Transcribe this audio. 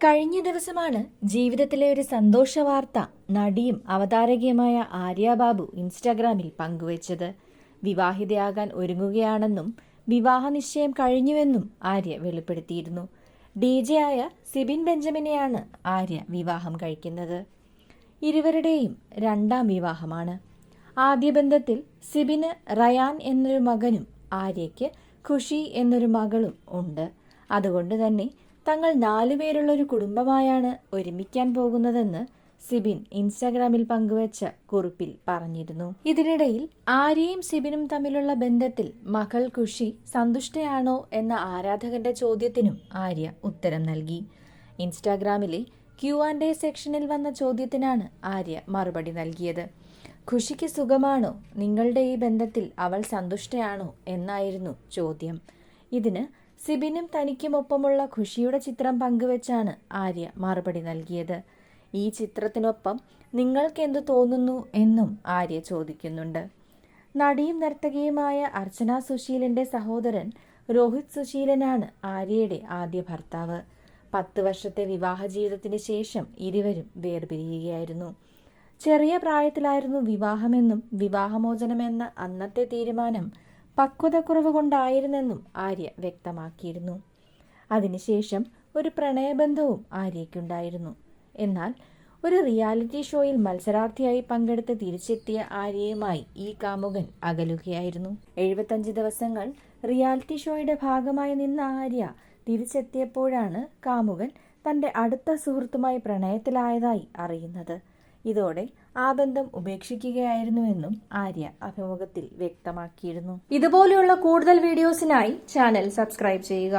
കഴിഞ്ഞ ദിവസമാണ് ജീവിതത്തിലെ ഒരു സന്തോഷ വാർത്ത നടിയും അവതാരകയുമായ ആര്യ ബാബു ഇൻസ്റ്റാഗ്രാമിൽ പങ്കുവച്ചത്. വിവാഹിതയാകാൻ ഒരുങ്ങുകയാണെന്നും വിവാഹ നിശ്ചയം കഴിഞ്ഞുവെന്നും ആര്യ വെളിപ്പെടുത്തിയിരുന്നു. ഡി ജെ ആയ സിബിൻ ബെഞ്ചമിനെയാണ് ആര്യ വിവാഹം കഴിക്കുന്നത്. ഇരുവരുടെയും രണ്ടാം വിവാഹമാണ്. ആദ്യ ബന്ധത്തിൽ സിബിന് റയാൻ എന്നൊരു മകനും ആര്യയ്ക്ക് ഖുഷി എന്നൊരു മകളും ഉണ്ട്. അതുകൊണ്ട് തന്നെ തങ്ങൾ നാലുപേരുള്ള ഒരു കുടുംബമായാണ് ഒരുമിക്കാൻ പോകുന്നതെന്ന് സിബിൻ ഇൻസ്റ്റാഗ്രാമിൽ പങ്കുവച്ച കുറിപ്പിൽ പറഞ്ഞിരുന്നു. ഇതിനിടയിൽ ആര്യയും സിബിനും തമ്മിലുള്ള ബന്ധത്തിൽ മകൾ ഖുഷി സന്തുഷ്ടയാണോ എന്ന ആരാധകന്റെ ചോദ്യത്തിനും ആര്യ ഉത്തരം നൽകി. ഇൻസ്റ്റാഗ്രാമിലെ ക്യു ആൻഡ് എ സെക്ഷനിൽ വന്ന ചോദ്യത്തിനാണ് ആര്യ മറുപടി നൽകിയത്. ഖുഷിക്ക് സുഖമാണോ? നിങ്ങളുടെ ഈ ബന്ധത്തിൽ അവൾ സന്തുഷ്ടയാണോ? എന്നായിരുന്നു ചോദ്യം. ഇതിന് സിബിനും തനിക്കുമൊപ്പമുള്ള ഖുഷിയുടെ ചിത്രം പങ്കുവെച്ചാണ് ആര്യ മറുപടി നൽകിയത്. ഈ ചിത്രത്തിനൊപ്പം നിങ്ങൾക്ക് എന്തു തോന്നുന്നു എന്നും ആര്യ ചോദിക്കുന്നുണ്ട്. നടിയും നർത്തകിയുമായ അർച്ചന സുശീലന്റെ സഹോദരൻ രോഹിത് സുശീലനാണ് ആര്യയുടെ ആദ്യ ഭർത്താവ്. പത്ത് വർഷത്തെ വിവാഹ ജീവിതത്തിന് ശേഷം ഇരുവരും വേർപിരിയുകയായിരുന്നു. ചെറിയ പ്രായത്തിലായിരുന്നു വിവാഹമെന്നും വിവാഹമോചനമെന്ന അന്നത്തെ തീരുമാനം പക്വതക്കുറവ് കൊണ്ടായിരുന്നെന്നും ആര്യ വ്യക്തമാക്കിയിരുന്നു. അതിനുശേഷം ഒരു പ്രണയബന്ധവും ആര്യയ്ക്കുണ്ടായിരുന്നു. എന്നാൽ ഒരു റിയാലിറ്റി ഷോയിൽ മത്സരാർത്ഥിയായി പങ്കെടുത്ത് തിരിച്ചെത്തിയ ആര്യയുമായി ഈ കാമുകൻ അകലുകയായിരുന്നു. എഴുപത്തഞ്ച് ദിവസങ്ങൾ റിയാലിറ്റി ഷോയുടെ ഭാഗമായി നിന്ന ആര്യ തിരിച്ചെത്തിയപ്പോഴാണ് കാമുകൻ തന്റെ അടുത്ത സുഹൃത്തുമായി പ്രണയത്തിലായതായി അറിയുന്നത്. ഇതോടെ ആ ബന്ധം ഉപേക്ഷിക്കുകയായിരുന്നുവെന്നും ആര്യ അഭിമുഖത്തിൽ വ്യക്തമാക്കിയിരുന്നു. ഇതുപോലെയുള്ള കൂടുതൽ വീഡിയോസിനായി ചാനൽ സബ്സ്ക്രൈബ് ചെയ്യുക.